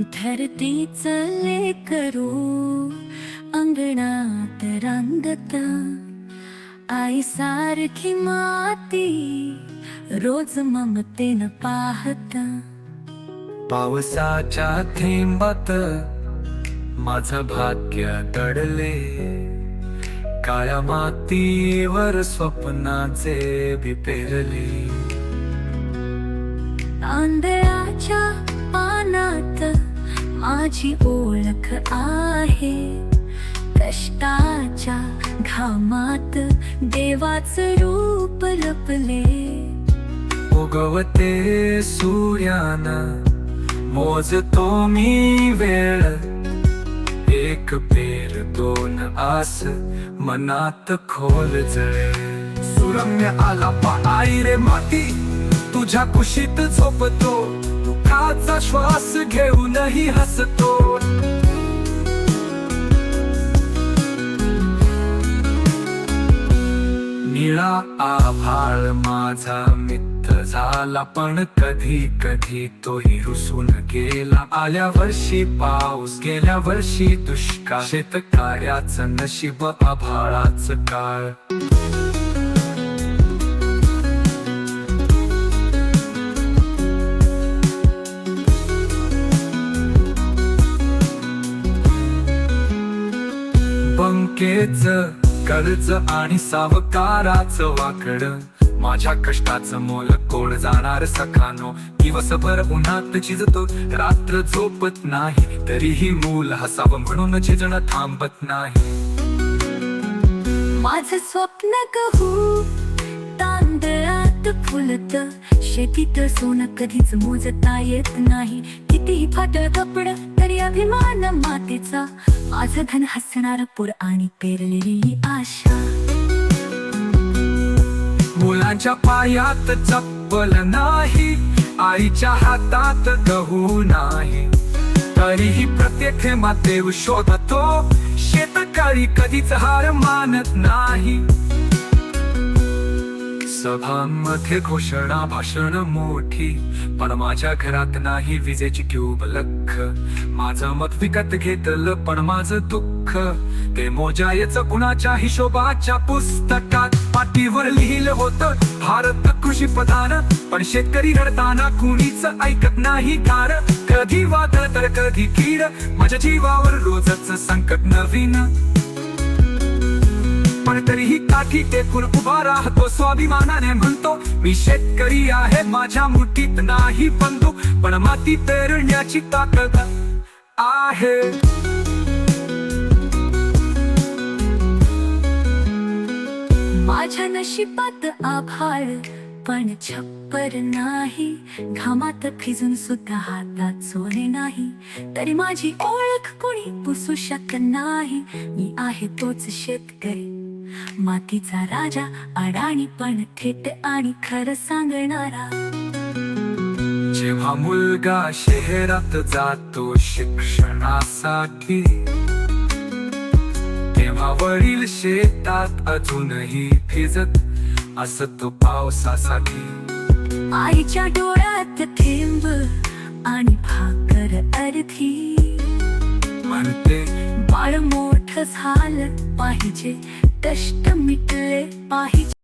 धरतीच करू अंगणात रांगता. आई सारखी माती रोज ममतेनं पाहता. पावसाच्या थेंबात माझं भाग्य दडले. काळ्या मातीवर स्वप्नाचे बी पेरले. तांदळाच्या पानात माझी ओळख आहे. कष्टाच्या घामात देवाचं रूप लपले. उगवते सूर्यान मोजतो मी वेळ. एक पेर दोन आस मनात खोल जळे. सुरम्य आला आई रे माती तुझ्या कुशीत झोपतो. दुःखाचा श्वास घेऊनही हसतो. निळा आभाळ माझा मित्र झाला पण कधी कधी तोही रुसून गेला. आल्या वर्षी पाऊस गेल्या वर्षी दुष्काळ. शेतकऱ्याचं नशीब आभाळाच काळ. पंकेच कर्ज आणि सावकाराचं वाकड. माझ्या कष्टाचं मोल कोण जाणार सखानो? दिवसभर उन्हात झिजतो रात्र झोपत नाही. तरीही मूल हसावं म्हणून झिजण थांबत नाही. माझं स्वप्न गहू तांदळात फुलत. शेतीत सोनं कधीच मोजता येत नाही. कितीही फाटळ कपड तरी अभिमान मातीचा. माझं धन हसणार पुर आणि पेरलेली आशा. मुलांच्या पायात चप्पल नाही आईच्या हातात गहू नाही. तरीही प्रत्येक मातेव शोधतो शेतकरी कधीच हार मानत नाही. सभांमध्ये घोषणा भाषण मोठी. पण माझ्या घरात नाही विजेची क्यूब लख. माझं मत विकत घेतलं पण माझं दुःख. ते मोजायच कुणाच्या हिशोबाच्या पुस्तकात. पाठीवर लिहिलं होतं भारत कृषी प्रधान. पण शेतकरी रडताना कुणीच ऐकत नाही कार कधी वादळ तर कधी कीड माझ्या जीवावर रोजच संकट नवीन. तरीही काठी टेकून उभा राहतो. स्वाभिमानाने म्हणतो मी शेतकरी आहे माझ्या मुठीत नाही बंधू पण माती पेरण्याची ताकद आहे. माझ्या नशिबात आभाळ पण छप्पर नाही. घामात फिजून सुद्धा हातात सोने नाही. तरी माझी ओळख कोणी पुसू शकत नाही. मी आहे तोच शेतकरी. मातीचा राजा अडाणी पण थेट आणि खरं सांगणारा. जेव्हा मुलगा शहरात जातो शिक्षणासाठी तेव्हा वडील शेतात अजूनही भिजत असतो पावसासाठी. आईच्या डोळ्यात थेंब आणि भाकर अर्धी. म्हणते बाळ मोठ झालं पाहिजे कष्ट मिटले पाहिजे.